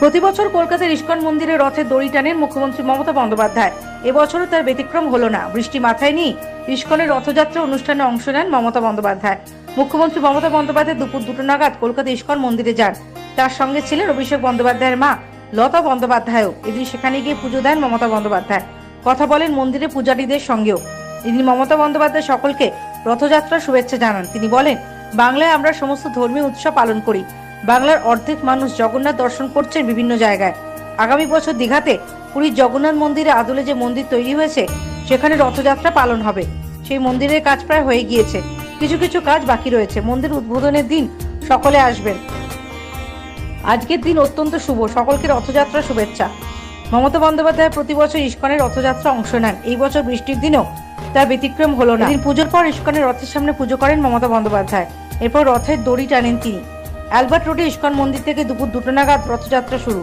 প্রতি বছর কলকাতার ইস্কন মন্দিরে রথের দড়ি টানেন মুখ্যমন্ত্রী মমতা বন্দ্যোপাধ্যায়। এবছরও তার ব্যতিক্রম হলো না। বৃষ্টি মাথায় নিয়ে ইস্কনের রথযাত্রা অনুষ্ঠানে অংশ নেন মমতা বন্দ্যোপাধ্যায়। মুখ্যমন্ত্রী মমতা বন্দ্যোপাধ্যায় দুপুর দুটো নাগাদ কলকাতা ইস্কন মন্দিরে যান। তার সঙ্গে ছিলেন অভিষেক বন্দ্যোপাধ্যায়ের মা, লতা বন্দ্যোপাধ্যায়ও। এদিন সেখানে গিয়ে পুজো দেন মমতা বন্দ্যোপাধ্যায়। কথা বলেন মন্দিরে পূজারীদের সঙ্গেও। এদিন মমতা বন্দ্যোপাধ্যায় সকলকে রথযাত্রার শুভেচ্ছা জানান। তিনি বলেন, বাংলায় আমরা সমস্ত ধর্মীয় উৎসব পালন করি। বাংলার অর্ধেক মানুষ জগন্নাথ দর্শন করছেন বিভিন্ন জায়গায়। আগামী বছর দীঘাতে পুরীর জগন্নাথ মন্দিরে আদলে যে মন্দির তৈরি হয়েছে সেখানে রথযাত্রা পালন হবে। সেই মন্দিরের কাজ প্রায় হয়ে গিয়েছে। কিছু কিছু কাজ বাকি রয়েছে। মন্দির উদ্বোধনের দিন সকলে আসবেন। আজকের দিন অত্যন্ত শুভ। সকলকে রথযাত্রা শুভেচ্ছা। মমতা বন্দ্যোপাধ্যায় প্রতি বছর ইস্কনের রথযাত্রা অংশ নেন। এই বছর বৃষ্টির দিনেও তার ব্যতিক্রম হলো না। দিন পুজোর পর ইস্কনের রথের সামনে পুজো করেন মমতা বন্দ্যোপাধ্যায়। এরপর রথের দড়ি টানেন তিনি। অ্যালবার্ট রোডে ইস্কন মন্দির থেকে দুপুর দুটো নাগাদ রথযাত্রা শুরু।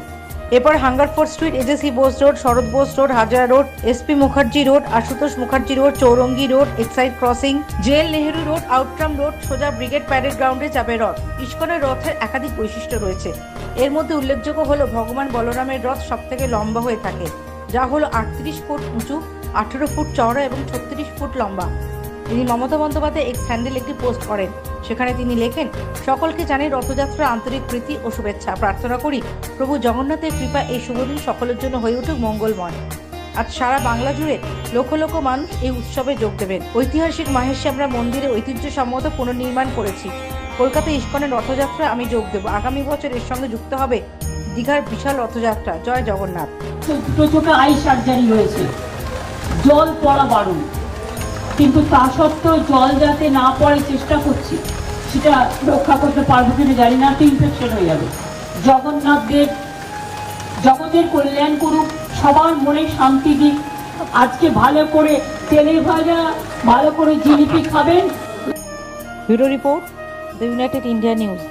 এরপর Hungerford street, AJC Bose road, Sarat Bose road, Hazra road, SP Mukherjee road, Ashutosh Mukherjee road, Chowringhee road, Exide crossing, JL Nehru road, Outram road, সোজা ব্রিগেড প্যারেড গ্রাউন্ডে যাবে রথ। ইস্কনের রথের একাধিক বৈশিষ্ট্য রয়েছে। এর মধ্যে উল্লেখযোগ্য হল ভগবান বলরামের রথ সব থেকে লম্বা হয়ে থাকে, যা হলো আটত্রিশ ফুট উঁচু, আঠেরো ফুট চওড়া এবং ছত্রিশ ফুট লম্বা। তিনি মমতা বন্দ্যোপাধ্যায় এক্স হ্যান্ডেল একটি পোস্ট করেন। সেখানে তিনি লেখেন, সকলকে জানাই রথযাত্রা, আন্তরিক প্রীতি ও শুভেচ্ছা। প্রার্থনা করি, প্রভু জগন্নাথের কৃপা এই শুভদিন সকলের জন্য হয়ে উঠুক মঙ্গলময়। আজ সারা বাংলা জুড়ে লক্ষ লক্ষ মানুষ এই উৎসবে যোগ দেবেন। ঐতিহাসিক মাহেশ্যামরা মন্দিরে ঐতিহ্যসম্মত পুনর্নির্মাণ করেছি। কলকাতা ইস্কনের রথযাত্রা আমি যোগ দেব। আগামী বছর এর সঙ্গে যুক্ত হবে দীঘার বিশাল রথযাত্রা। জয় জগন্নাথ। ছোট ছোট আই সার্জারি হয়েছে। জল পড়া বারণ। কিন্তু তা সত্ত্বেও জল যাতে না পড়ে চেষ্টা করছি, সেটা রক্ষা করতে পারব কিনা জানি না, তো ইনফেকশন হয়ে যাবে। জগন্নাথ দেব, জগতের কল্যাণ করুক, সবার মনে শান্তি দিক। আজকে ভালো করে তেলে ভাজা, ভালো করে জিলিপি খাবেন। Bureau report, the United India News.